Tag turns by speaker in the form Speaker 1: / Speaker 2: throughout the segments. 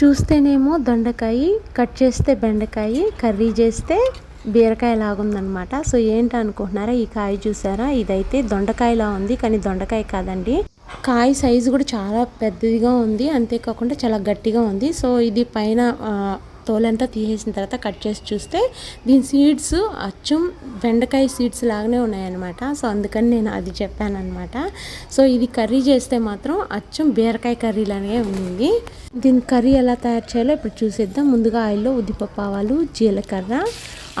Speaker 1: చూస్తేనేమో దొండకాయ కట్ చేస్తే బెండకాయ కర్రీ చేస్తే బీరకాయ లాగుందనమాట సో ఏంటి అనుకుంటున్నారా? ఈ కాయ చూసారా? ఇదైతే దొండకాయలా ఉంది కానీ దొండకాయ కాదండి. కాయ సైజు కూడా చాలా పెద్దదిగా ఉంది అంతేకాకుండా చాలా గట్టిగా ఉంది. సో ఇది పైన తోలంతా తీసేసిన తర్వాత కట్ చేసి చూస్తే దీని సీడ్స్ అచ్చం బెండకాయ సీడ్స్ లాగానే ఉన్నాయన్నమాట. సో అందుకని నేను అది చెప్పానమాట సో ఇది కర్రీ చేస్తే మాత్రం అచ్చం బీరకాయ కర్రీ లానే ఉంది. దీని కర్రీ ఎలా తయారు చేయాలో ఇప్పుడు చూసేద్దాం. ముందుగా ఆయిల్లో ఉద్దిపప్పు ఆవాలు జీలకర్ర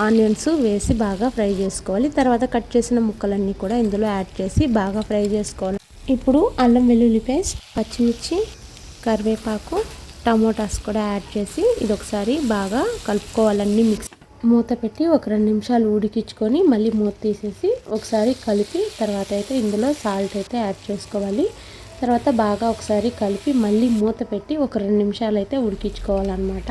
Speaker 1: ఆనియన్స్ వేసి బాగా ఫ్రై చేసుకోవాలి. తర్వాత కట్ చేసిన ముక్కలన్నీ కూడా ఇందులో యాడ్ చేసి బాగా ఫ్రై చేసుకోవాలి. ఇప్పుడు అల్లం వెల్లుల్లి పేస్ట్ పచ్చిమిర్చి కరివేపాకు టమోటాస్ కూడా యాడ్ చేసి ఇది ఒకసారి బాగా కలుపుకోవాలన్నీ మిక్స్ మూత పెట్టి ఒక రెండు నిమిషాలు ఉడికించుకొని మళ్ళీ మూత తీసేసి ఒకసారి కలిపి తర్వాత అయితే ఇందులో సాల్ట్ అయితే యాడ్ చేసుకోవాలి. తర్వాత బాగా ఒకసారి కలిపి మళ్ళీ మూత పెట్టి ఒక రెండు నిమిషాలు అయితే ఉడికించుకోవాలన్నమాట.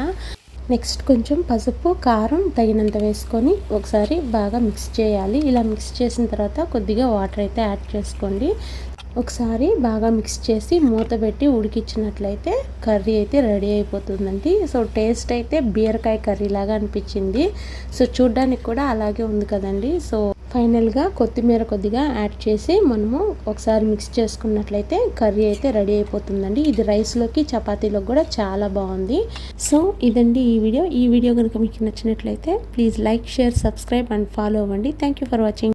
Speaker 1: నెక్స్ట్ కొంచెం పసుపు కారం తగినంత వేసుకొని ఒకసారి బాగా మిక్స్ చేయాలి. ఇలా మిక్స్ చేసిన తర్వాత కొద్దిగా వాటర్ అయితే యాడ్ చేసుకోండి. ఒకసారి బాగా మిక్స్ చేసి మూత పెట్టి ఉడికించినట్లయితే కర్రీ అయితే రెడీ అయిపోతుందండి. సో టేస్ట్ అయితే బీరకాయ కర్రీ లాగా అనిపించింది. సో చూడ్డానికి కూడా అలాగే ఉంది కదండి. సో ఫైనల్గా కొత్తిమీర కొద్దిగా యాడ్ చేసి మనము ఒకసారి మిక్స్ చేసుకున్నట్లయితే కర్రీ అయితే రెడీ అయిపోతుందండి. ఇది రైస్లోకి చపాతీలోకి కూడా చాలా బాగుంది. సో ఇదండి ఈ వీడియో. ఈ వీడియో కనుక మీకు నచ్చినట్లయితే please like share subscribe and follow అవ్వండి. Thank you for watching.